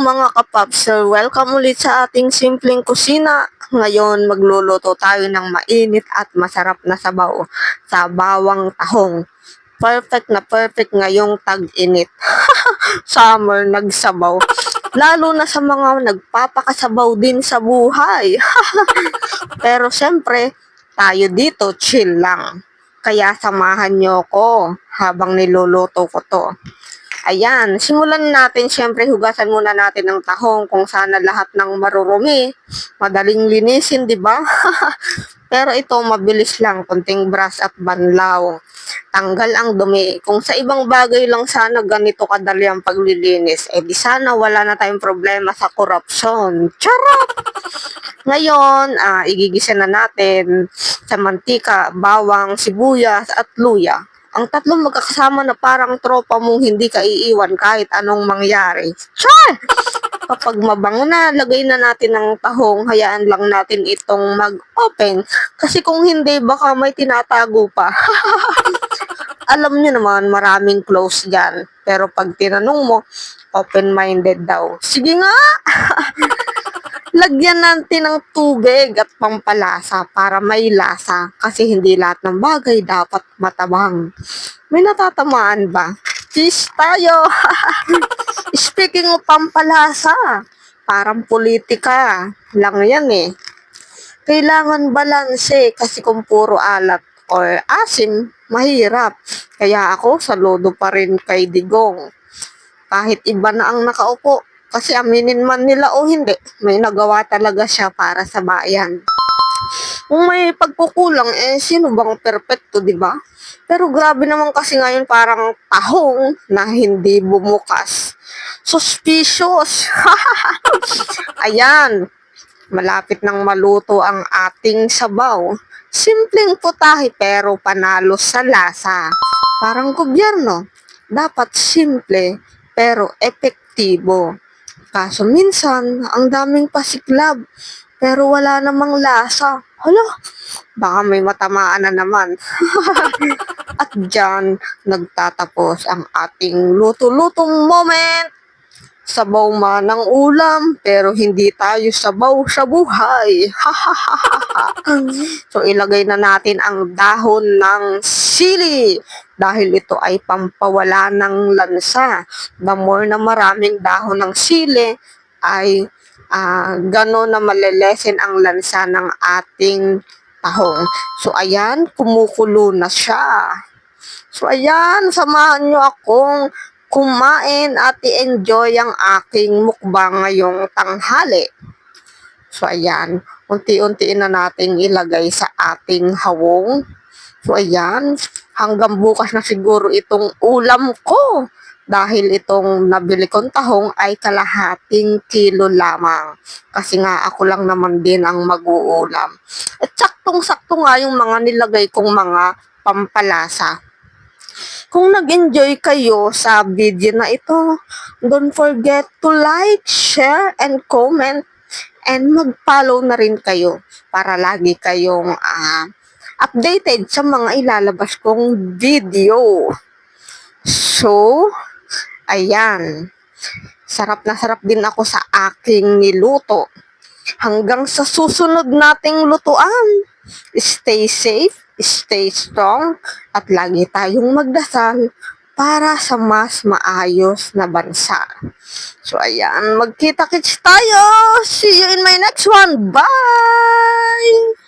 mga kapaps, So, welcome ulit sa ating simpleng kusina. Ngayon magluluto tayo ng mainit at masarap na sabaw sa bawang tahong. Perfect na perfect ngayong tag-init. Summer nagsabaw. Lalo na sa mga nagpapakasabaw din sa buhay. Pero syempre, tayo dito chill lang. Kaya samahan nyo ko habang niluluto ko to. Ayan, simulan natin syempre hugasan muna natin ng tahong kung sana lahat ng marurumi. Madaling linisin, di ba? Pero ito mabilis lang, kunting brush at banlaw. Tanggal ang dumi. Kung sa ibang bagay lang sana ganito kadali ang paglilinis, eh di sana wala na tayong problema sa korupsyon. Charot! Ngayon, ah, igigisa na natin sa mantika, bawang, sibuyas at luya. Ang tatlong magkakasama na parang tropa mong hindi ka iiwan kahit anong mangyari. Char! Kapag mabango na, lagay na natin ng tahong, hayaan lang natin itong mag-open. Kasi kung hindi, baka may tinatago pa. Alam niyo naman, maraming close dyan. Pero pag tinanong mo, open-minded daw. Sige nga! Lagyan natin ng tubig at pampalasa para may lasa kasi hindi lahat ng bagay dapat matabang. May natatamaan ba? Cheese tayo! Speaking of pampalasa, parang politika lang yan eh. Kailangan balanse kasi kung puro alat or asim, mahirap. Kaya ako saludo pa rin kay Digong. Kahit iba na ang nakaupo, kasi aminin man nila o hindi, may nagawa talaga siya para sa bayan. Kung may pagkukulang, eh, sino bang perpekto, di ba? Pero grabe naman kasi ngayon parang tahong na hindi bumukas. Suspicious. Ayan, malapit nang maluto ang ating sabaw. Simpleng putahe pero panalo sa lasa. Parang gobyerno, dapat simple pero epektibo. Kaso minsan, ang daming pasiklab, pero wala namang lasa. Hala, baka may matamaan na naman. At dyan, nagtatapos ang ating luto-lutong moment. Sabaw man ng ulam, pero hindi tayo sabaw sa buhay. so, ilagay na natin ang dahon ng sili dahil ito ay pampawala ng lansa. The more na maraming dahon ng sili ay uh, gano'n na malelesen ang lansa ng ating tahong. So, ayan, kumukulo na siya. So, ayan, samahan nyo akong kumain at i-enjoy ang aking mukbang ngayong tanghali. So, ayan, unti-unti na nating ilagay sa ating hawong. So, ayan, hanggang bukas na siguro itong ulam ko. Dahil itong nabili kong tahong ay kalahating kilo lamang. Kasi nga ako lang naman din ang mag-uulam. At saktong-sakto nga yung mga nilagay kong mga pampalasa. Kung nag-enjoy kayo sa video na ito, don't forget to like, share, and comment. And mag-follow na rin kayo para lagi kayong uh, updated sa mga ilalabas kong video. So, ayan. Sarap na sarap din ako sa aking niluto. Hanggang sa susunod nating lutuan. Stay safe, stay strong, at lagi tayong magdasal para sa mas maayos na bansa. So, ayan. Magkita-kits tayo. See you in my next one. Bye!